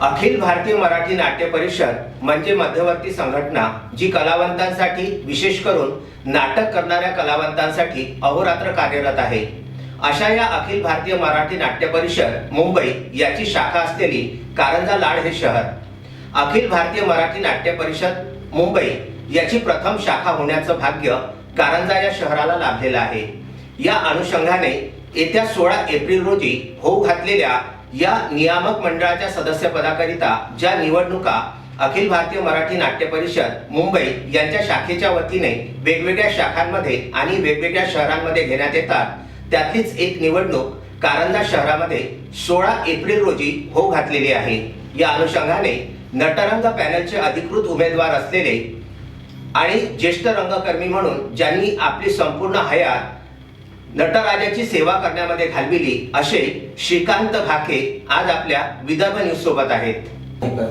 अखिल भारतीय मराठी नाट्य परिषद म्हणजे मध्यवर्ती संघटना जी कलावंतांसाठी विशेष करून नाटक करणाऱ्या कलावंतांसाठी अहोरात्र कार्यरत आहे. अशा या अखिल भारतीय मराठी नाट्य परिषद मुंबई याची शाखा असलेली कारंजा लाड हे शहर. अखिल भारतीय मराठी नाट्य परिषद मुंबई याची प्रथम शाखा होण्याचं भाग्य कारंजा या शहराला लाभलेलं आहे. या अनुषंगाने येत्या सोळा एप्रिल रोजी होऊ घातलेल्या या नियामक मंडळाच्या सदस्यपदाकरिता ज्या निवडणुका अखिल भारतीय मराठी नाट्य परिषद मुंबई यांच्या शाखेच्या वतीने वेगवेगळ्या शाखांमध्ये आणि वेगवेगळ्या शहरांमध्ये घेण्यात येतात. त्यातलीच एक निवडणूक कारंजा शहरामध्ये सोळा एप्रिल रोजी हो घातलेली आहे. या अनुषंगाने नटरंग पॅनलचे अधिकृत उमेदवार असलेले आणि ज्येष्ठ रंगकर्मी म्हणून ज्यांनी आपली संपूर्ण हयात नटराजाची सेवा करण्यामध्ये घालविली असे श्रीकांत भाके आज आपल्या विदर्भ न्यूज सोबत आहेत.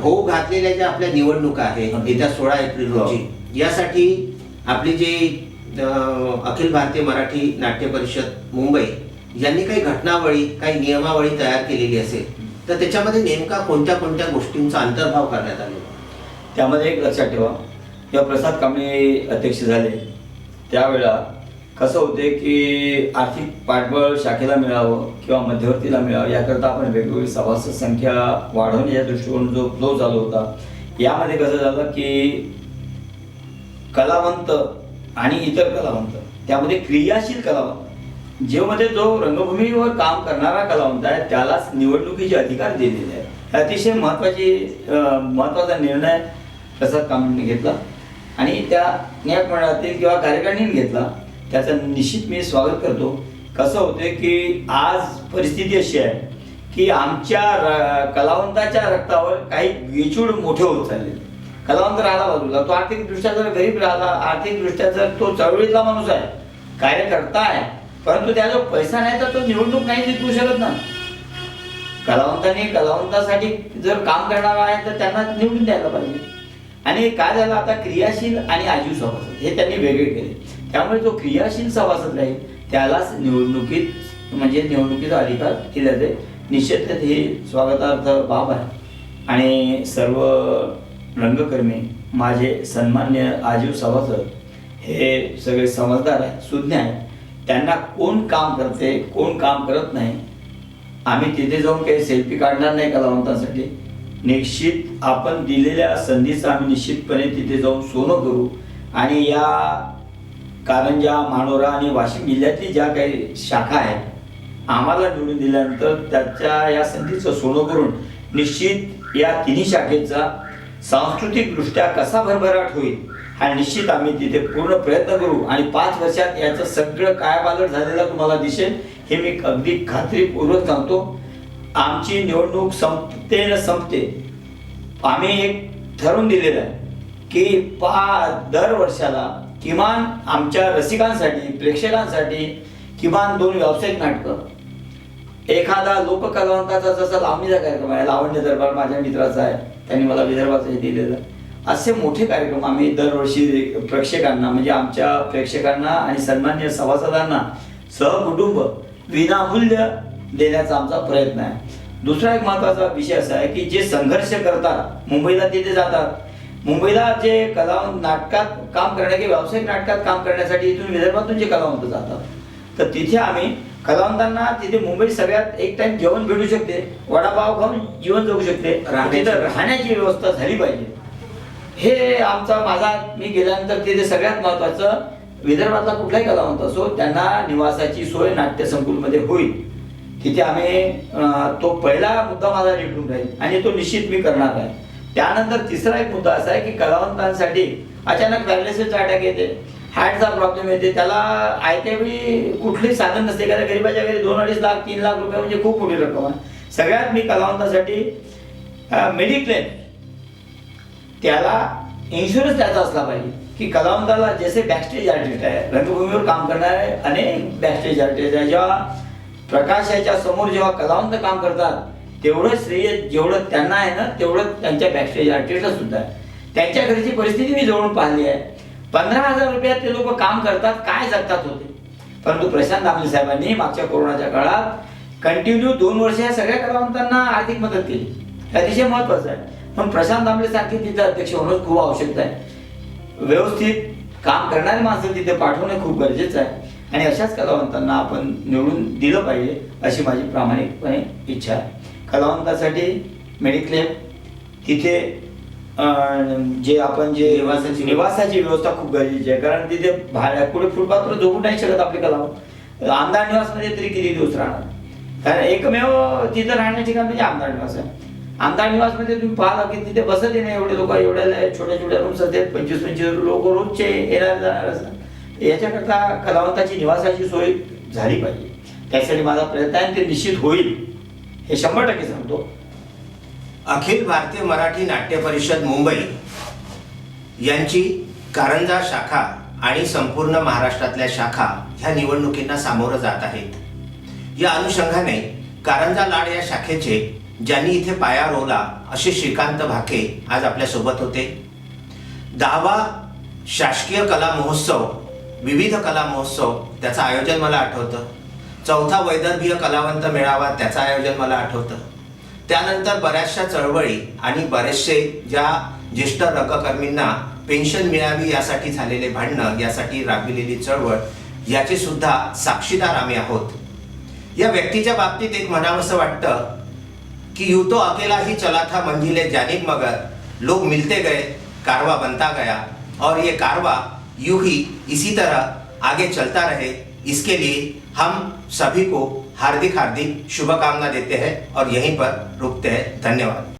हो घातलेल्या ज्या आपल्या निवडणुका आहेत येत्या सोळा एप्रिल रोजी यासाठी आपली जी अखिल भारतीय मराठी नाट्य परिषद मुंबई यांनी काही घटनावळी काही नियमावळी तयार केलेली असेल तर त्याच्यामध्ये नेमका कोणत्या कोणत्या गोष्टींचा अंतर्भाव करण्यात आलेला त्यामध्ये एक लक्षात ठेवा. जेव्हा प्रसाद कांबळे अध्यक्ष झाले. त्यावेळेला कसं होते की आर्थिक पाठबळ शाखेला मिळावं किंवा मध्यवर्तीला मिळावं याकरता आपण वेगवेगळी सभासद संख्या वाढवण्याच्या दृष्टिकोन जो फ्लो चालू होता यामध्ये कसं झालं की कलावंत आणि इतर कलावंत त्यामध्ये क्रियाशील कलावंत जेमध्ये जो रंगभूमीवर काम करणारा कलावंत आहे त्यालाच निवडणुकीचे अधिकार दिलेले आहेत. अतिशय महत्वाची महत्त्वाचा महत्त्वाचा निर्णय प्रसाद कामने घेतला आणि त्या न्यायमंडळातील किंवा कार्यकारिणीने घेतला. त्याचं निश्चित मी स्वागत करतो. कसं होते की आज परिस्थिती अशी आहे की आमच्या र- कलावंताच्या रक्तावर काही वेचूड मोठे होत चालले. कलावंत राहिला बाजूला. तो आर्थिकदृष्ट्या जर गरीब राहिला आर्थिकदृष्ट्या जर तो चळवळीतला माणूस आहे कार्यकर्ता आहे परंतु त्याजवळ पैसा नाही तर तो निवडणूक नाही जिंकू शकत ना. कलावंतांनी कलावंतासाठी जर काम करणार आहे तर त्यांना निवडून द्यायला पाहिजे. आणि काय झालं आता? क्रियाशील आणि आजीव सभासद. हे त्यांनी वेगळे केले. त्यामुळे जो क्रियाशील सभासद राहील त्यालाच निवडणुकीत म्हणजे निवडणुकीचा अधिकार दिल्याचे निश्चित हे स्वागतार्थ बाब आहे. आणि सर्व रंगकर्मी माझे सन्मान्य आजीव सभासद हे सगळे समजदार आहेत सुज्ञ आहेत. त्यांना कोण काम करते कोण काम करत नाही आम्ही तिथे जाऊन काही सेल्फी काढणार नाही कलावंतांसाठी. निश्चित आपण दिलेल्या संधीचं आम्ही निश्चितपणे तिथे जाऊन सोनं करू आणि या कारंजा मानोरा आणि वाशिम जिल्ह्यातली ज्या काही शाखा आहेत आम्हाला निवडून दिल्यानंतर त्याच्या या संधीचं सोनं करून निश्चित या तिन्ही शाखेचा सांस्कृतिकदृष्ट्या कसा भरभराट होईल हा निश्चित आम्ही तिथे पूर्ण प्रयत्न करू. आणि पाच वर्षात याचं सगळं कायापालट झालेलं तुम्हाला दिसेल हे मी अगदी खात्रीपूर्वक सांगतो. आमची निवडणूक संपते न संपते आम्ही एक ठरवून दिलेलं आहे की पा दर वर्षाला किमान आमच्या रसिकांसाठी प्रेक्षकांसाठी किमान दोन व्यावसायिक नाटकं एखादा लोककलावंताचा जसा लावणीचा कार्यक्रम आहे लावण्य दरबार माझ्या मित्राचा आहे त्यांनी मला विदर्भाचं हे दिलेलं आहे. असे मोठे कार्यक्रम आम्ही दरवर्षी प्रेक्षकांना म्हणजे आमच्या प्रेक्षकांना आणि सन्मान्य सभासदांना सहकुटुंब विनामूल्य देण्याचा आमचा प्रयत्न आहे. दुसरा एक महत्त्वाचा विषय असा आहे की जे संघर्ष करतात मुंबईला तिथे जातात. मुंबईला जे कलावंत नाटकात काम करण्या किंवा व्यावसायिक नाटकात काम करण्यासाठी इथून विदर्भातून जे कलावंत जातात तर तिथे आम्ही कलावंतांना तिथे मुंबईत सगळ्यात एक टाइम जेवण भेटू शकते वडापाव खाऊन जीवन जगू शकते. तिथं राहण्याची व्यवस्था झाली पाहिजे. हे आमचा माझा मी गेल्यानंतर तिथे सगळ्यात महत्वाचं विदर्भातला कुठलाही कलावंत असो त्यांना निवासाची सोय नाट्य संकुलमध्ये होईल. तिथे आम्ही तो पहिला मुद्दा माझा निवडून राहील आणि तो निश्चित मी करणार आहे. त्यानंतर तिसरा एक मुद्दा असा आहे की कलावंतांसाठी अचानक पॅरालिसिसचा अटॅक येते हार्टचा प्रॉब्लेम येते त्याला आयत्या वेळी कुठलंही साधन नसते. कारण गरीबाच्या घरी दोन अडीच लाख तीन लाख रुपये म्हणजे खूप मोठी रक्कम आहे. सगळ्यात मी कलावंतासाठी मेडिक्लेम त्याला इन्शुरन्स त्याचा असला पाहिजे की कलावंताला जसे बॅकस्टेज आर्टिस्ट आहे रंगभूमीवर काम करणारे अनेक बॅकस्टेज आर्टिस्ट आहे. जेव्हा प्रकाशाच्या समोर जेव्हा कलावंत काम करतात तेवढं श्रेय जेवढं त्यांना आहे ना तेवढं त्यांच्या बॅकस्टेज आर्टिस्टला सुद्धा आहे. त्यांच्या घरची परिस्थिती मी जवळून पाहिली आहे. पंधरा हजार रुपयात ते लोक काम करतात काय जगतात होते. परंतु प्रशांत आमले साहेबांनी मागच्या कोरोनाच्या काळात कंटिन्यू दोन वर्ष या सगळ्या कलावंतांना आर्थिक मदत केली. हे अतिशय महत्वाचं आहे. पण प्रशांत आमले सारखे तिथे अध्यक्ष होणं खूप आवश्यकता आहे. व्यवस्थित काम करणारी माणसं तिथे पाठवणं खूप गरजेचं आहे. आणि अशाच कलावंतांना आपण निवडून दिलं पाहिजे अशी माझी प्रामाणिकपणे इच्छा आहे. कलावंतासाठी मेडिक्लेम तिथे जे आपण जे निवासाची- निवासाची व्यवस्था खूप गरजेची आहे. कारण तिथे भाड्या पुढे फुटपाथवर झोपू नाही शकत आपले कलावंत. आमदार निवासमध्ये तरी किती दिवस राहणार? कारण एकमेव तिथं राहण्याचे ठिकाण म्हणजे आमदार निवास आहे. आमदार निवासमध्ये तुम्ही पाहिलं की तिथे बसत नाही एवढे लोक एवढ्या छोट्या छोट्या रूम्स असतात. पंचवीस पंचवीस लोक रोजचे येणार जाणार असतात. याच्याकरता कलावंताची निवासाची सोय झाली पाहिजे. त्यासाठी माझा प्रयत्न आहे ते निश्चित होईल. हे शंभर टक्के सांगतो. अखिल भारतीय मराठी नाट्य परिषद मुंबई यांची कारंजा शाखा आणि संपूर्ण महाराष्ट्रातल्या शाखा ह्या निवडणुकींना सामोरं जात आहेत. या अनुषंगाने कारंजा लाड या शाखेचे ज्यांनी इथे पाया रोवला असे श्रीकांत भाके आज आपल्यासोबत होते. दहावा शासकीय कला महोत्सव विविध कला महोत्सव त्याचं आयोजन मला आठवतं. चौथा वैदर्भीय कलावंत मेळावा त्याचं आयोजन मला आठवतं. त्यानंतर बऱ्याचशा चळवळी आणि बरेचसे ज्या ज्येष्ठ रंगकर्मींना पेन्शन मिळावी यासाठी झालेले भांडणं यासाठी राबविलेली चळवळ याचे सुद्धा साक्षीदार आम्ही आहोत. या व्यक्तीच्या बाबतीत एक म्हणावंसं वाटतं कि यूं तो अकेला ही चला था मंजिले जानिब मगर लोग मिलते गए कारवा बनता गया और ये कारवा यूं ही इसी तरह आगे चलता रहे। इसके लिए हम सभी को हार्दिक हार्दिक शुभकामना देते हैं और यहीं पर रुकते हैं। धन्यवाद।